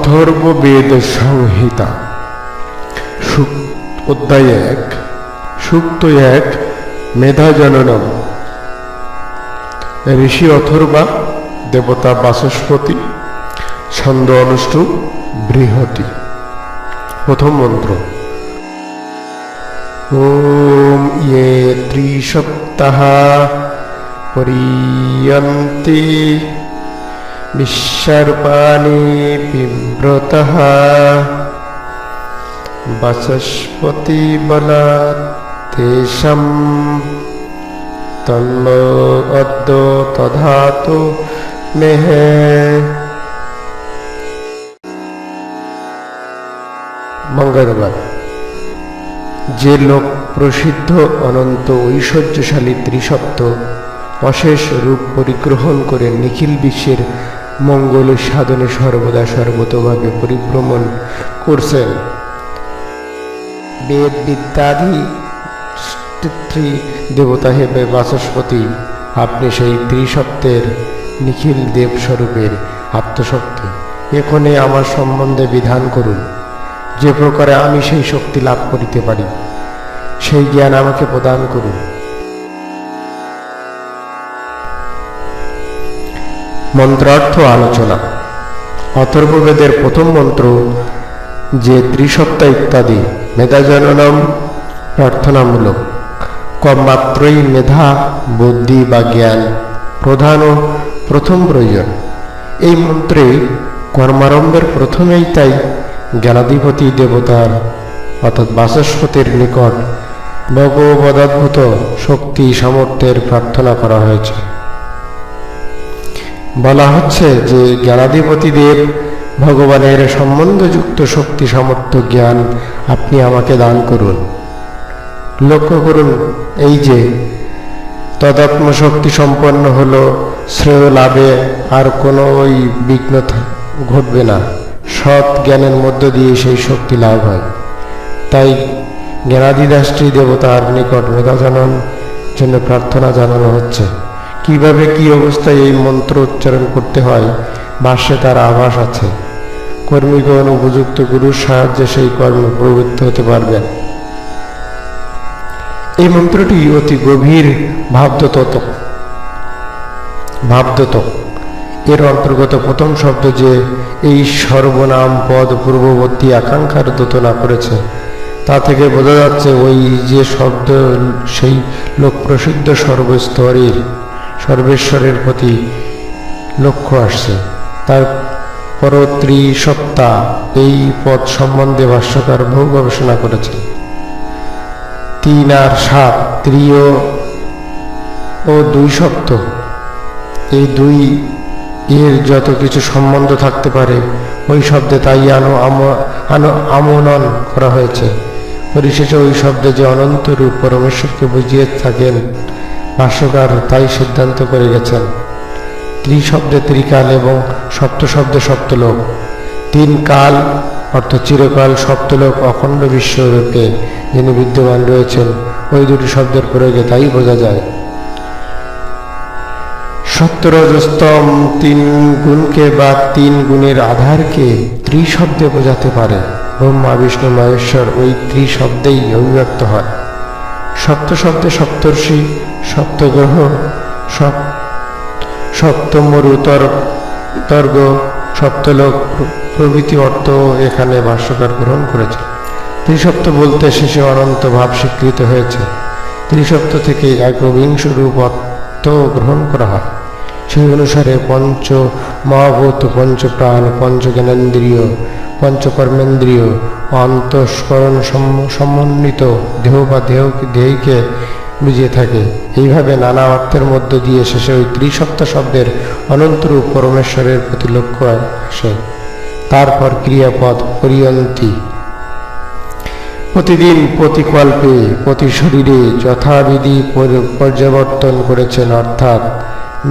অথর্ববেদ সংহিতা অধ্যায় এক। সুক্ত এক মেধা জননম ঋষি অথর্বা, দেবতা বাসস্পতি, ছন্দ অনুষ্ঠু বৃহতি। প্রথম মন্ত্র। ওম ইয়ে ত্রিসপ্তাহ। পরিয়ন্তে বিশ্বর্পাণি বিব্রত বাচস্পতি বলা তেষম মেহে মঙ্গলবার যে লোক প্রসিদ্ধ অনন্ত ঐশ্বর্যশালী ত্রিসপ্ত অশেষ রূপ পরিগ্রহণ করে নিখিল বিশ্বের মঙ্গল সাধনে সর্বদা সর্বতভাবে পরিভ্রমণ করছেন। বেদ বিদ্যাদি ত্রি দেবতা হেবে বাচস্পতি। আপনি সেই ত্রিসপ্তের নিখিল দেব স্বরূপের আত্মশক্তি। এখনে আমার সম্বন্ধে বিধান করুন। যে প্রকারে আমি সেই শক্তি লাভ করিতে পারি, সেই জ্ঞান আমাকে প্রদান করুন। মন্ত্রার্থ আলোচনা। অথর্ববেদের প্রথম মন্ত্র, যে ত্রিসত্তা ইত্যাদি মেধাজননম প্রার্থনামূলক কম মেধা, বুদ্ধি বা জ্ঞান প্রধান ও প্রথম প্রয়োজন। এই মন্ত্রে কর্মারম্ভের প্রথমেই তাই জ্ঞানাধিপতি দেবতার, অর্থাৎ বাচস্পতির নিকট ভগবদদ্ভুত শক্তি সামর্থ্যের প্রার্থনা করা হয়েছে। বলা হচ্ছে যে জ্ঞানাধিপতি দেব ভগবানের সম্বন্ধযুক্ত শক্তি, সামর্থ্য, জ্ঞান আপনি আমাকে দান করুন। লক্ষ্য করুন, এই যে তদাত্ম শক্তি সম্পন্ন হল, শ্রেয় লাভে আর কোনো ওই বিঘ্ন ঘটবে না। সৎ জ্ঞানের মধ্য দিয়ে সেই শক্তি লাভ হয়। তাই জ্ঞানাদিদাসটি দেবতার নিকট মেধাজানন জন্য প্রার্থনা জানানো হচ্ছে। কীভাবে কি অবস্থায় এই মন্ত্র উচ্চারণ করতে হয়? ভাষ্যে তার আভাস আছে। কর্মীগণ উপযুক্ত গুরুর সাহায্যে সেই কর্মে প্রবৃত্ত হতে পারবেন। এই মন্ত্রটি অতি গভীর ভাবদত ভাবদত এর অন্তর্গত প্রথম শব্দ যে এই সর্বনাম পদ পূর্ববর্তী আকাঙ্ক্ষার দোতনা করেছে, তা থেকে বোঝা যাচ্ছে ওই যে শব্দ সেই লোক প্রসিদ্ধ সর্বস্তরের সর্বেশ্বরের প্রতি লক্ষ্য আসছে। তার পর সত্তা এই পদ সম্বন্ধে ভাষ্যকার বহু গবেষণা করেছে। তিন আর সাত, ত্রিয় ও দুই সপ্ত এই দুই এর যত কিছু সম্বন্ধ থাকতে পারে, ওই শব্দে তাই আনো আনো আমনন করা হয়েছে। পরিশেষে ওই শব্দে যে অনন্ত রূপ পরমেশ্বরকে বুঝিয়ে থাকেন ভাষ্যকার তাই সিদ্ধান্ত করে গেছেন। ত্রিশব্দে ত্রিকাল এবং সপ্ত শব্দে সপ্তলোক। তিন কাল অর্থ চিরকাল সপ্তলোক অখণ্ড বিশ্বরূপে যিনি বিদ্যমান রয়েছেন, ওই দুটি শব্দের প্রয়োগে তাই বোঝা যায়। সত্যরজস্তম তিন গুণকে বা তিন গুণের আধারকে ত্রিশব্দে বোঝাতে পারে। ব্রহ্মা, বিষ্ণু, মহেশ্বর ওই ত্রিশব্দেই অভিব্যক্ত হয়। সপ্ত শব্দে সপ্তর্ষি সপ্তগ্রহ, সপ, সপ্তমরুতর তর্গ সপ্তলোক, প্রভৃতি অর্থ এখানে ভাষ্যকার গ্রহণ করেছে ত্রিসপ্ত বলতে শেষে অনন্ত ভাব স্বীকৃত হয়েছে। ত্রিসপ্ত থেকে একবিংশ রূপ অর্থ গ্রহণ করা হয়। সেই অনুসারে পঞ্চ মহাভূত পঞ্চপ্রাণ পঞ্চজ্ঞানেন্দ্রিয় পঞ্চকর্মেন্দ্রিয় অন্তঃস্করণ সমন্বিত, দেহ বা দেহ, দেহকে বুঝিয়ে থাকে। এইভাবে নানা অর্থের মধ্য দিয়ে শেষে ওই ত্রিসপ্ত শব্দের অনন্তরূপ পরমেশ্বরের প্রতি লক্ষ্য আসে। তারপর ক্রিয়াপদ পরিয়ন্তী। প্রতিদিন প্রতিকল্পে, প্রতি শরীরে যথাবিধি পর্যাবর্তন করেছেন, অর্থাৎ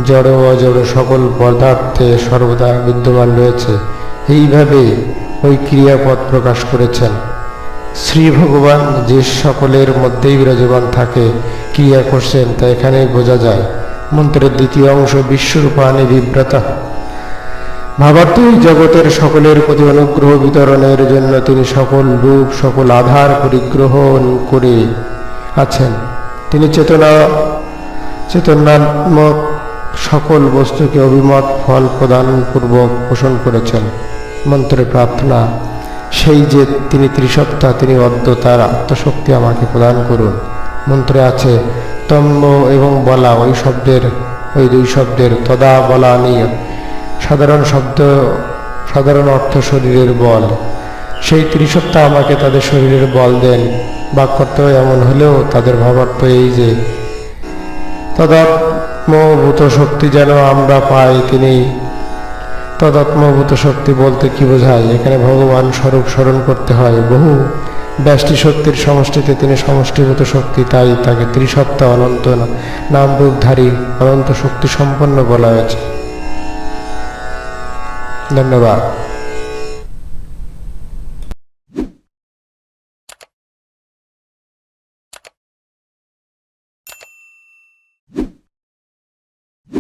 জড় অজড় সকল পদার্থে সর্বদা বিদ্যমান রয়েছে। এইভাবে ওই ক্রিয়াপদ প্রকাশ করেছেন। শ্রী ভগবান যে সকলের মধ্যেই বিরাজমান থাকে, ক্রিয়া করছেন, তা এখানেই বোঝা যায়। মন্ত্রের দ্বিতীয় অংশ বিশ্বরূপানি বিব্রত ভাবার্থ জগতের সকলের প্রতি অনুগ্রহ বিতরণের জন্য তিনি সকল রূপ, সকল আধার পরিগ্রহণ করে আছেন। তিনি চেতনা, চেতনাত্মক সকল বস্তুকে অভিমত, ফল প্রদান পূর্বক পোষণ করেছেন। মন্ত্রে প্রার্থনা সেই যে তিনি ত্রিসত্তা তিনি অদ্য তার আত্মশক্তি আমাকে প্রদান করুন। মন্ত্রে আছে, তম্ব এবং বলা, ওই শব্দের, ওই দুই শব্দের তদা বলা নিয়ে, সাধারণ শব্দ, সাধারণ অর্থ শরীরের বল। সেই ত্রিসত্তা আমাকে তাদের শরীরের বল দেন। বাক্যর্থ এমন হলেও তাদের ভাবার্থ এই যে, তদাত্মভূত শক্তি যেন আমরা পাই, তিনি তদাত্মভূত শক্তি বলতে কি বোঝায়? এখানে ভগবান স্বরূপ স্মরণ করতে হয়। বহু ব্যষ্টি শক্তির সমষ্টিতে তিনি সমষ্টিভূত শক্তি, তাই তাকে ত্রিসত্তা অনন্ত নাম রূপধারী অনন্ত শক্তি সম্পন্ন বলা হয়েছে। ধন্যবাদ।